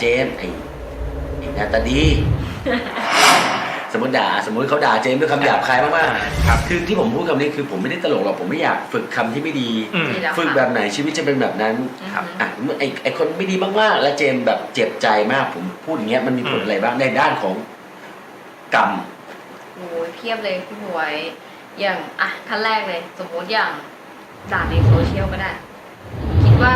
เจมส์ไอ้ไอ้หน้าตาดี สมมติด่าสมมติเขาด่าเจมส์ด้วยคำหยาบคายมากๆครับคือที่ผมพูดคำนี้คือผมไม่ได้ตลกหรอกผมไม่อยากฝึกคำที่ไม่ดี อืม ดีแล้วฝึกค่ะ แบบไหนชีวิตจะเป็นแบบนั้นครับอะไอ้ไอ้คนไม่ดีมากๆแล้วเจมส์แบบเจ็บใจมากผมพูดอย่างเงี้ยมันมีผลอะไรบ้างในด้านของกรรม โอ้ยเพียบเลยพี่หมวย อย่างอะขั้นแรกเลย สมมติอย่างด่าในโซเชียลก็ได้ คิดว่า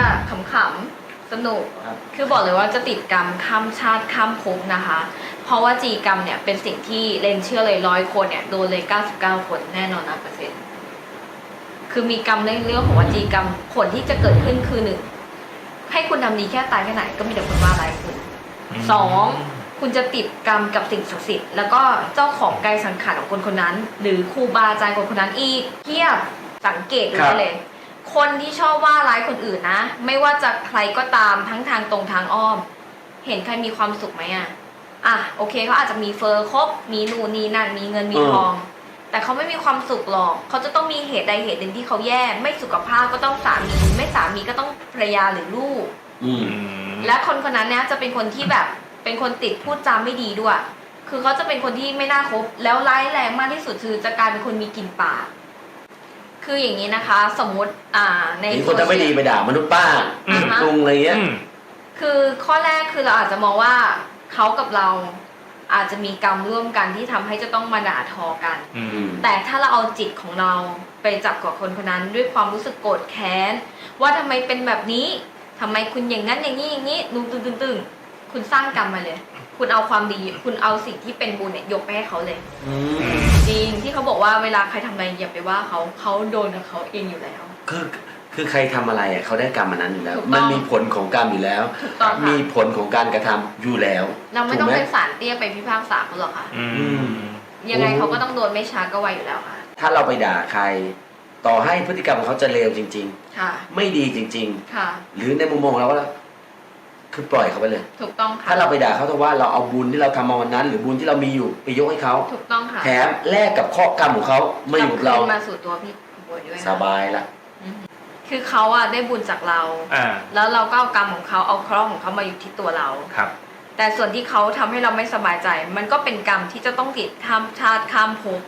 ขำๆ สนุก ครับ คือบอกเลยว่าจะติดกรรมข้ามชาติข้ามภพนะคะ เพราะว่าจีกรรมเนี่ยเป็นสิ่งที่เรนเชื่อเลยร้อยคนเนี่ยโดนเลย 99 คนแน่นอนนะเปอร์เซ็นต์คือมีกรรมในเรื่องของวจีกรรมผลที่จะเกิดขึ้นคือหนึ่งให้คุณทำดีแค่ตายแค่ไหนก็มีแต่คนว่าร้ายคุณ สอง คุณจะติดกรรมกับสิ่งศักดิ์สิทธิ์แล้วก็เจ้าของกายสังขารของคนคนนั้น หรือครูบาอาจารย์คนคนนั้นอีกเทียบสังเกตดูครับได้เลย ค นที่ชอบว่าร้ายคนอื่นนะ ไม่ว่าจะใครก็ตามทั้งทางตรงทางอ้อม เห็นใครมีความสุขไหมอะอะโอเคเขาอาจจะมีเฟอร์ครบมีนู่นนี่นั่นมีเงินมีทอง แต่เขาไม่มีความสุขหรอกเขาจะต้องมีเหตุใดเหตุหนึ่งที่เขาแย่ ไม่สุขภาพก็ต้องสามี ไม่สามีก็ต้องภรรยาหรือลูกอืมอืมและคนคนนั้นเนี่ยจะเป็นคนที่แบบเป็นคนติดพูดจาไม่ดีด้วย คือเขาจะเป็นคนที่ไม่น่าคบแล้วร้ายแรงมากที่สุดคือจะกลายเป็นคนมีกลิ่นปาก คืออย่างนี้นะคะ สมมติอ่าในเห็นคนทำไม่ดีไปด่ามนุษย์ป้าอืมมนุษย์ลุงอะไรเงี้ย อืม คือข้อแรกคือเราอาจจะมองว่าเขากับเราอาจจะมีกรรมร่วมกันที่ทำให้จะต้องมาด่าทอกัน อืม แต่ถ้าเราเอาจิตของเราไปจับกับคนคนนั้น ด้วยความรู้สึกโกรธแค้น ว่าทำไมเป็นแบบนี้ทำไมคุณอย่างนั้นอย่างนี้อย่างนี้ดุงตึงตึงตึงคุณสร้างกรรมมาเลย คุณเอาความดี คุณเอาสิ่งที่เป็นบุญเนี่ยยกไปให้เขาเลย อือืมม จริงที่เขาบอกว่าเวลาใครทำอะไรอย่าไปว่าเขาเขาโดนกับเขาเองอยู่แล้ว คือคือใครทำอะไรอะเขาได้กรรมมันนั้นอยู่แล้ว ถูกต้อง มันมีผลของกรรมอยู่แล้ว ถูกต้องมีค่ะผลของการกระทำอยู่แล้วเราไม่ต้องถูกห เป็นสารเตี้ยไปพิพากษาเขาหรอกค่ะ อืม ยังไงเขาก็ต้องโดนไม่ช้าก็ไวอยู่แล้วค่ะ ถ้าเราไปด่าใคร ต่อให้พฤติกรรมของเขาจะเลวจริง ค่ะ ๆ ไม่ดีจริง ค่ะ ๆ หรือในมุมมองของเราก็ คือปล่อยเขาไปเลย ถูกต้องค่ะ ถ้าเราไปด่าเขาแต่ว่าเราเอาบุญที่เราทำมาวันนั้น หรือบุญที่เรามีอยู่ไปยกให้เขาถูกต้องค่ะแถมแลกกับข้อกรรมของเขามาอยู่กับเรากลับคืนมาสู่ตัวพี่บวยด้วยสบายละอืมคือเขาอะได้บุญจากเรา อ่า แล้วเราก็เอากรรมของเขาเอาเคราะห์ของเขามาอยู่ที่ตัวเรา ครับ แต่ส่วนที่เขาทำให้เราไม่สบายใจ มันก็เป็นกรรมที่จะต้องติดข้ามชาติข้ามภพ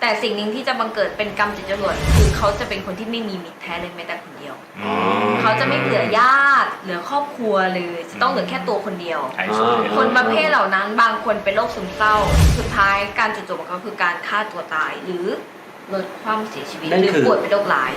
แต่สิ่งหนึ่งที่จะบังเกิดเป็นกรรมจิตจรวดคือเขาจะเป็นคนที่ไม่มีมิตรแท้เลยแม้แต่คนเดียวอืมเขาจะไม่เหลือญาติเห ลือครอบครัวเลยจะต้องเหลือแค่ตัวคนเดียวไอ้ช่วยคนประเภทเหล่านั้นบางคนเป็นโรคซึมเศร้า สุดท้ายการจุดจบของเขาคือการฆ่าตัวตายหรือลดความเสียชีวิตนั่นหรือคือ ป่วยเป็นโรคร้าย